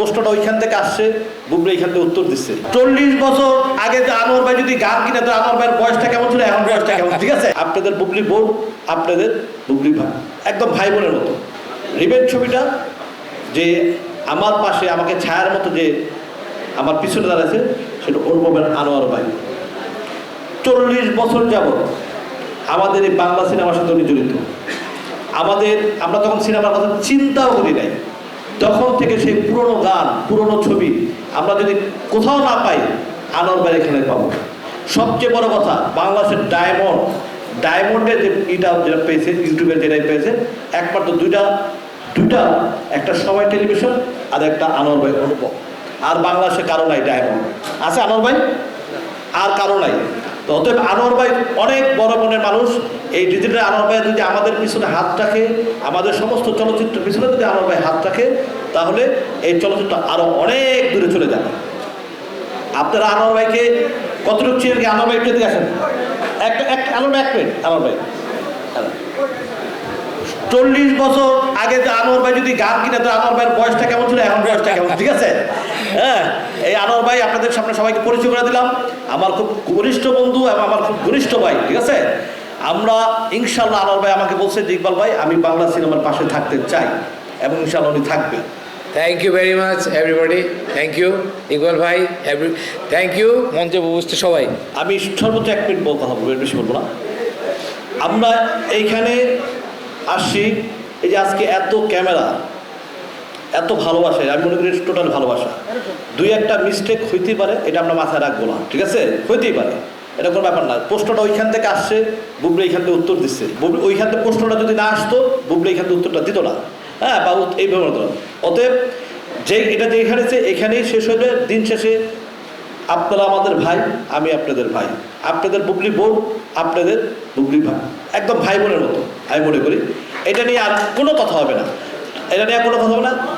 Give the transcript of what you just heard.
প্রশ্নটা ওইখান থেকে আসছে, বুবলি এইখান থেকে উত্তর দিচ্ছে। চল্লিশ বছর আগে যে আনোয়ার ভাই যদি গান কিনে, তো আনোয়ার ভাইয়ের বয়সটা কেমন ছিল? এখন বয়সটা কেমন? ঠিক আছে? আপনাদের বুবলি বোন, আপনাদের বুবলি ভাই। একদম ভাই বোনের মতো। রিবেন ছবিটা যে আমার পাশে আমাকে ছায়ার মতো যে আমার পিছনে দাঁড়াচ্ছে সেটা ওর বলবেন আনোয়ার ভাই। চল্লিশ বছর যাবত আমাদের এই বাংলা সিনেমার সাথে উনি জড়িত। আমাদের, আমরা তখন সিনেমার কথা চিন্তাও করি নাই। তখন থেকে সেই পুরনো গান, পুরনো ছবি আমরা যদি কোথাও না পাই, আনোয়ার ভাই এখানে পাবো। সবচেয়ে বড় কথা, বাংলাদেশের ডায়মন্ড ডায়মন্ডের যে ইটা যেটা পেয়েছে ইউটিউবের যেটা পেয়েছে, একমাত্র দুইটা দুইটা, একটা সময় টেলিভিশন আর একটা আনোয়ার ভাই আর বাংলাদেশে কারও নাই ডায়মন্ড। আছে আনোয়ার ভাই? আর কারও নাই। তো অতএব আনোয়ার ভাই অনেক বড় মনের মানুষ। এই ডিজিটাল আনোয়ার ভাই যদি আমাদের পিছনে হাত রাখে, আমাদের সমস্ত চলচ্চিত্র পিছনে যদি আনোয়ার ভাই হাত রাখে, তাহলে এই চলচ্চিত্র আরও অনেক দূরে চলে যাবে। আপনারা আনোয়ার ভাইকে কতটুকু চেয়ে আনোয়ার ভাই একটু আসেন। এক এক আনোয়ার এক মিনিট, আনোয়ার ভাই। চল্লিশ বছর আগে যে আনোয়ার ভাই যদি গান কিনে তো আনোয়ার ভাইয়ের বয়সটা কেমন ছিল? এখন বয়সটা কেমন? ঠিক আছে? হ্যাঁ এই আনোয়ার ভাই আপনাদের সামনে সবাইকে পরিচয় করে দিলাম। আমার খুব ঘনিষ্ঠ বন্ধু এবং আমার খুব ঘনিষ্ঠ ভাই ঠিক আছে? আমরা ইনশাল্লাহ আনোয়ার ভাই আমাকে বলছে যে ইকবাল ভাই আমি বাংলা সিনেমার পাশে থাকতে চাই এবং ইনশাল্লাহ উনি থাকবে thank you very much everybody thank you Iqbal bhai every thank you মঞ্চে বুঝতে সবাই। আমি সর্বোচ্চ এক মিনিট বল কথা বলব বেশি বলব না। আমরা এইখানে আসছি এই যে আজকে এত ক্যামেরা, এত ভালোবাসা, আমি মনে করি টোটাল ভালোবাসা। দুই একটা মিস্টেক হইতেই পারে, এটা আমরা মাথায় রাখব না, ঠিক আছে? হইতেই পারে, এটা কোনো ব্যাপার না। প্রশ্নটা ওইখান থেকে আসছে, বুবলি এইখান থেকে উত্তর দিচ্ছে। বুবলি, ওইখান থেকে প্রশ্নটা যদি না আসতো, বুবলি এইখান থেকে উত্তরটা দিত না। হ্যাঁ বা এইভাবে হতো না অতএব যে এটা যে এখানে এখানেই শেষ হয়ে দিন শেষে আপনারা আমাদের ভাই, আমি আপনাদের ভাই। আপনাদের বুবলি বোন আপনাদের বুবলি ভাই। একদম ভাই বোনের মতো আমি মনে করি। এটা নিয়ে আর কোনো কথা হবে না। এটা নিয়ে আর কোনো কথা হবে না।